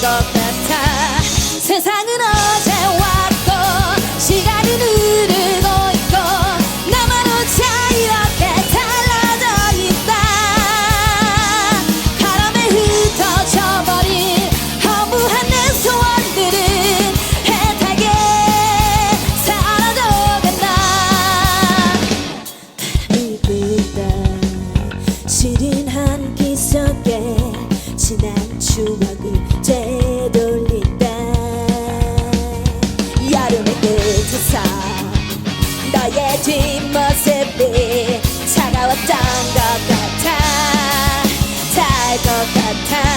got that 뒷모습이 차가웠던 것 같아. 달 것 같아.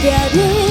steady